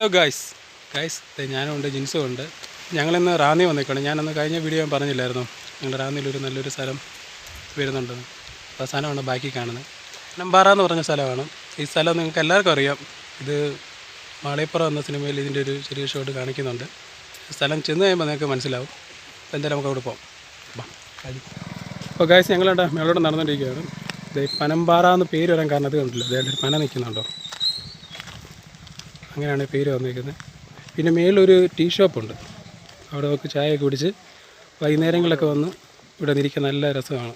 Hello guys guys ഞാനുണ്ട് ജിൻസും ഉണ്ട്. ഞങ്ങളിന്ന് റാന്നി വന്നിരിക്കണം ഞാനന്ന് കഴിഞ്ഞ വീഡിയോ ഞാൻ പറഞ്ഞില്ലായിരുന്നു. ഞങ്ങളുടെ റാന്നിയിലൊരു നല്ലൊരു സ്ഥലം വരുന്നുണ്ടെന്ന് അപ്പോൾ സ്ഥലമാണ് ബാക്കി കാണുന്നത്. നമ്പാറ എന്ന് പറഞ്ഞ സ്ഥലമാണ്. ഈ സ്ഥലം നിങ്ങൾക്ക് എല്ലാവർക്കും അറിയാം. ഇത് മാളിയപ്പുറം എന്ന സിനിമയിൽ ഇതിന്റെ ഒരു ചെറിയ ഷോട്ട് കാണിക്കുന്നുണ്ട്. സ്ഥലം ചെന്ന് കഴിയുമ്പോൾ നിങ്ങൾക്ക് മനസ്സിലാവും. അപ്പോൾ എന്തായാലും നമുക്ക് അവിടെ പോകാം. അപ്പോൾ ഗായ്സ് ഞങ്ങളുടെ മേളോട് നടന്നുകൊണ്ടിരിക്കുകയാണ്. ഇത് പനമ്പാറ എന്ന് പേര് വരാൻ കാരണം അത് കണ്ടില്ല അതായത് പന നിൽക്കുന്നുണ്ടോ? അങ്ങനെയാണ് പേര് വന്നിരിക്കുന്നത്. പിന്നെ മേളിലൊരു ടീ ഷോപ്പുണ്ട്. അവിടെ നമുക്ക് ചായയൊക്കെ കുടിച്ച് വൈകുന്നേരങ്ങളിലൊക്കെ വന്ന് ഇവിടെ നിൽക്കാൻ നല്ല രസമാണ്.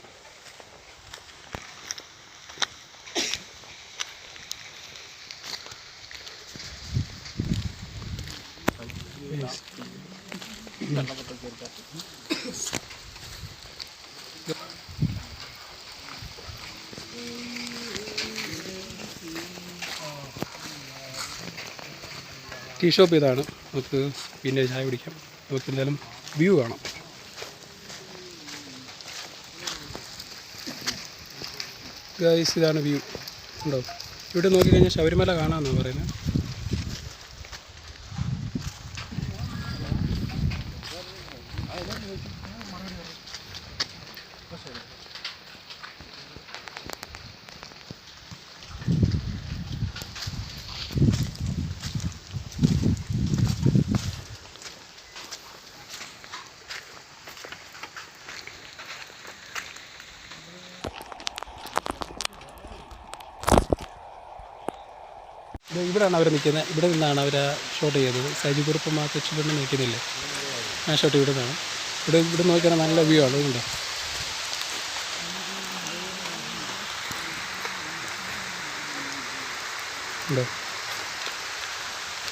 ടീ ഷോപ്പ് ഇതാണ്. നമുക്ക് പിന്നെ ചായ കുടിക്കാം. നമുക്ക് എന്തായാലും വ്യൂ കാണാം. ഗൈസ് ഇതാണ് വ്യൂ. ഉണ്ടോ? ഇവിടെ നോക്കിക്കഴിഞ്ഞാൽ ശബരിമല കാണാമെന്നാണ് പറയുന്നത്. ഇത് ഇവിടെയാണ് അവർ നിൽക്കുന്നത്. ഇവിടെ നിന്നാണ് അവർ ഷോട്ട് ചെയ്തത്. സൈജു കുറിപ്പ് മാത്തച്ചുകൊണ്ട് നിൽക്കുന്നില്ലേ ആ ഷോട്ട് ഇവിടെ നിന്നാണ്. ഇവിടെ ഇവിടെ നോക്കിയാൽ നല്ല വ്യൂ ആണ്. ഇതുണ്ടോ? ഉണ്ടോ?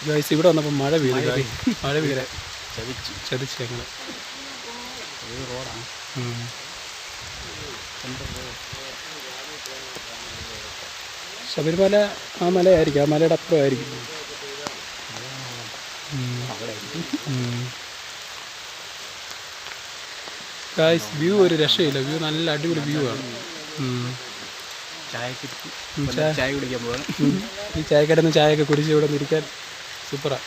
ഗൈസ് ഇവിടെ വന്നപ്പോൾ മഴ പെയ്തു. മഴ വീഴ ചതിച്ചു. ചതിച്ച് ഞങ്ങൾ റോഡാണ് ശബരിമല ആ മലയായിരിക്കും ആ മലയുടെ അപ്പുറമായിരിക്കും. ഗായ്സ് വ്യൂ ഒരു രക്ഷയില്ല വ്യൂ നല്ല അടിപൊളി വ്യൂ ആണ്. ചായ- കുടിക്കാൻ പോകാൻ ഈ ചായക്കടന്ന് ചായയൊക്കെ കുടിച്ച് ഇവിടെ നിൽക്കാൻ സൂപ്പറാണ്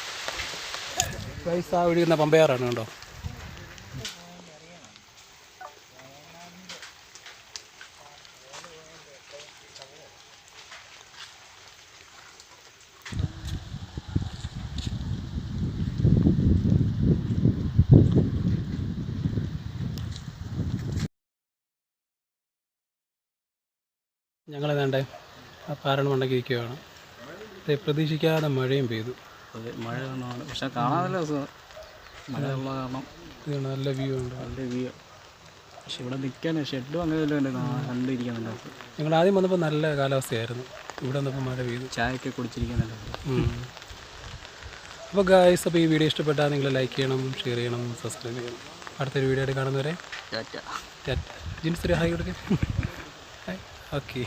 ഗായ്സ് ആ ഒഴുകുന്ന പമ്പയാറാണ് കേട്ടോ ഞങ്ങളേതാണ്ട് ആ പാറണ മണ്ടയ്ക്ക് ഇരിക്കുകയാണ് പ്രതീക്ഷിക്കാതെ മഴയും പെയ്തു. അതെ മഴ പക്ഷെ കാണാൻ നല്ല രസമാണ് കാരണം. നല്ല വ്യൂ ഉണ്ട്. നല്ല വ്യൂ പക്ഷെ ഇവിടെ നിൽക്കാൻ ഷെഡും അങ്ങനെ രസം. ഞങ്ങൾ ആദ്യം വന്നപ്പോൾ നല്ല കാലാവസ്ഥയായിരുന്നു. ഇവിടെ വന്നപ്പോൾ മഴ പെയ്തു. ചായയൊക്കെ രസം. അപ്പോൾ ഗായ്സ് അപ്പോൾ ഈ വീഡിയോ ഇഷ്ടപ്പെട്ടാൽ നിങ്ങൾ ലൈക്ക് ചെയ്യണം ഷെയർ ചെയ്യണം സബ്സ്ക്രൈബ് ചെയ്യണം. അടുത്തൊരു വീഡിയോ ആയിട്ട് കാണുന്നവരെ ജിൻസ് ഒരു ഹായ് കൊടുക്കേ. ഓക്കെ